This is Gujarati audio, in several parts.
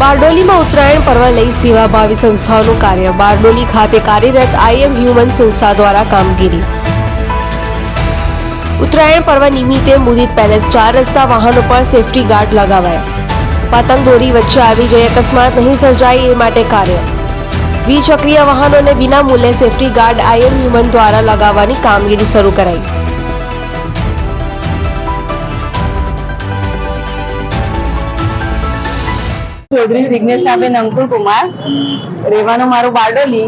બારડોલીમાં ઉત્તરાયણ પર્વ લઈ સેવાભાવી સંસ્થાઓનું કાર્ય. બારડોલી ખાતે કાર્યરત આઈએમ હ્યુમન સંસ્થા દ્વારા કામગીરી. ઉત્તરાયણ પર્વ નિમિત્તે મુદિત પેલેસ ચાર રસ્તા વાહનો પર સેફટી ગાર્ડ લગાવાયા. પતંગ દોરી વચ્ચે આવી જઈ અકસ્માત નહીં સર્જાય એ માટે કાર્ય. દ્વિચક્રીય વાહનોને વિના મૂલ્યે સેફટી ગાર્ડ આઈએમ હ્યુમન દ્વારા લગાવવાની કામગીરી શરૂ કરાઈ. ચૌધરી જિજ્ઞેશાબેન અંકુર કુમાર. રહેવાનું મારું બારડોલી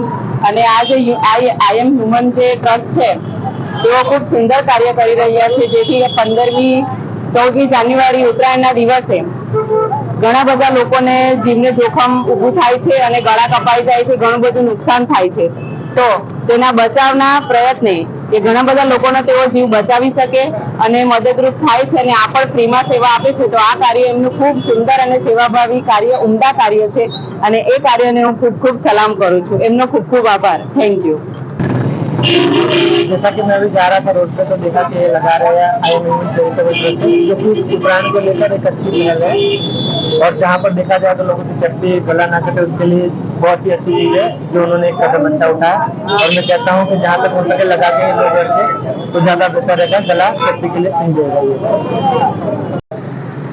અને આ જે આઈએમ હ્યુમન જે ટ્રસ્ટ છે, તેઓ ખૂબ સુંદર કાર્ય કરી રહ્યા છે. જેથી પંદરમી ચૌદમી જાન્યુઆરી ઉત્તરાયણના દિવસે ઘણા બધા લોકોને જીવને જોખમ ઊભું થાય છે અને ગળા કપાઈ જાય છે. ઘણું બધું નુકસાન થાય છે. તો તેના બચાવના પ્રયત્ને કે ઘણા બધા લોકોનો તેઓ જીવ બચાવી શકે અને મદદરૂપ થાય છે અને આ પણ ફ્રીમાં સેવા આપે છે તો આ કાર્ય એમનું ખૂબ સુંદર અને સેવાભાવી કાર્ય ઉમદા કાર્ય છે અને એ કાર્યને હું ખૂબ ખૂબ સલામ કરું છું એમનો ખૂબ ખૂબ આભાર થેન્ક યુ जैसा कि मैं अभी जा रहा था रोड पे तो देखा कि ये लगा रहे हैं आई एम चैरिटेबल ट्रस्ट जो कि उत्तरायण को लेकर एक अच्छी पहल है और जहाँ पर देखा जाए तो लोगों की सेफ्टी गला ना कटे उसके लिए बहुत ही अच्छी चीज है जो उन्होंने एक कदम अच्छा उठाया और मैं कहता हूँ कि जहाँ तक हो सके लगा के लोग रखे तो ज्यादा बेहतर रहेगा गला सेफ्टी के लिए सही रहेगा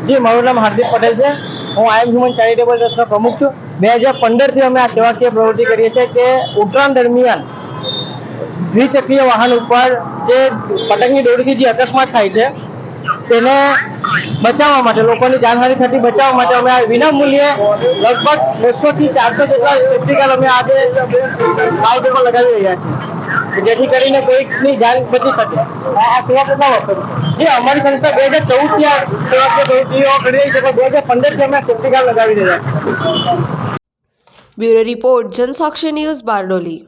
ये જી મારું નામ હાર્દિક પટેલ છે હું આઈ એમ હ્યુમન ચેરિટેબલ ટ્રસ્ટનો પ્રમુખ છું બે હજાર પંદરથી અમે આ સેવાકીય પ્રવૃત્તિ કરીએ છીએ કે ઉત્તરાયણ દરમિયાન દ્વિચક્રીય વાહન ઉપર જે પતંગની દોરીથી જે અકસ્માત થાય છે તેને બચાવવા માટે લોકોની જાનહાનિ થતી બચાવવા માટે અમે આ વિના મૂલ્યે લગભગ બસો થી ચારસો જેટલા સેફ્ટી ગાર્ડ અમે આજે બાઇક ઉપર લગાવી રહ્યા છીએ જેથી કરીને કોઈકની જાન બચી શકે આ આ સેવા કેટલા વખત જે અમારી સંસ્થા બે હજાર ચૌદ થી આ સેવાકીય પ્રવૃત્તિઓ કરી રહી છે પણ બે હજાર પંદર થી અમે આ સેફ્ટી ગાર્ડ લગાવી રહ્યા છીએ bureau report Jansakshi news Bardoli